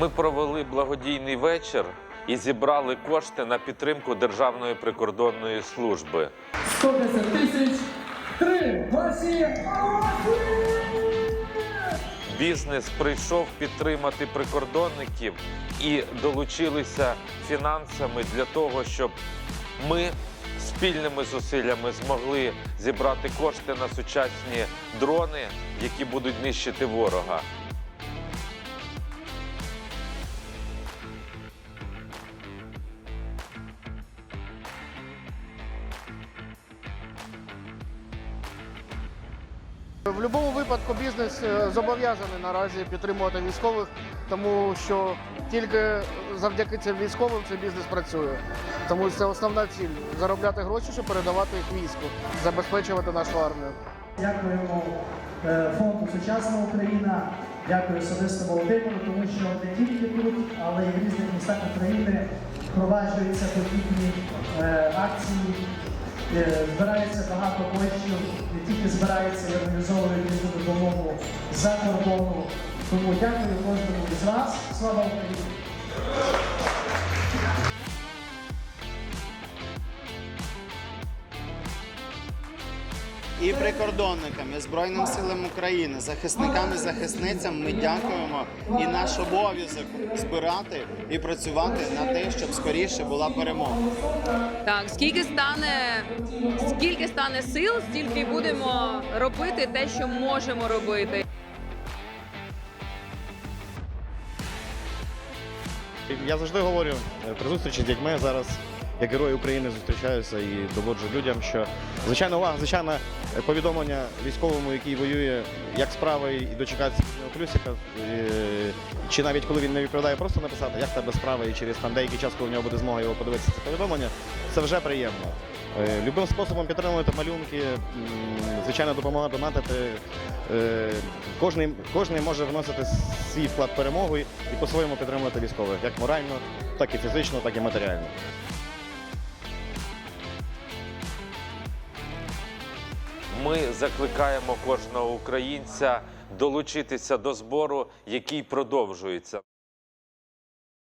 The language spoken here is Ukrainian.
Ми провели благодійний вечір і зібрали кошти на підтримку Державної прикордонної служби. 110 тисяч. Три. Бізнес прийшов підтримати прикордонників і долучилися фінансами для того, щоб ми спільними зусиллями змогли зібрати кошти на сучасні дрони, які будуть нищити ворога. В будь-якому випадку бізнес е, зобов'язаний наразі підтримувати військових, тому що тільки завдяки цим військовим цей бізнес працює. Тому це основна ціль заробляти гроші, щоб передавати їх війську, забезпечувати нашу армію. Дякуємо е, фонду Сучасна Україна. Дякую особисто Володимиру, тому що не тільки тут, але й в різних містах України впроваджуються подібні е, акції. Е, Збирається багато коштів, не тільки збирається і організовує різну допомогу за кордону. Тому дякую кожному із вас. Слава Україні! І прикордонникам, і Збройним силам України, захисникам і захисницям ми дякуємо. І наш обов'язок збирати і працювати на те, щоб скоріше була перемога. Так, скільки стане, скільки стане сил, стільки будемо робити те, що можемо робити. Я завжди говорю е, при зустрічі з дітьми зараз. Як герої України зустрічаюся і доводжу людям, що звичайно увага, звичайно, е, повідомлення військовому, який воює, як справи, і дочекатися плюсика, е, чи навіть коли він не відповідає, просто написати, як тебе справи, і через там деякий час, коли в нього буде змога його подивитися це повідомлення, це вже приємно. Любим способом підтримувати малюнки, звичайно, допомагати донатити. Е, Кожний, кожний може вносити свій вклад перемоги і по-своєму підтримувати військових, як морально, так і фізично, так і матеріально. Ми закликаємо кожного українця долучитися до збору, який продовжується.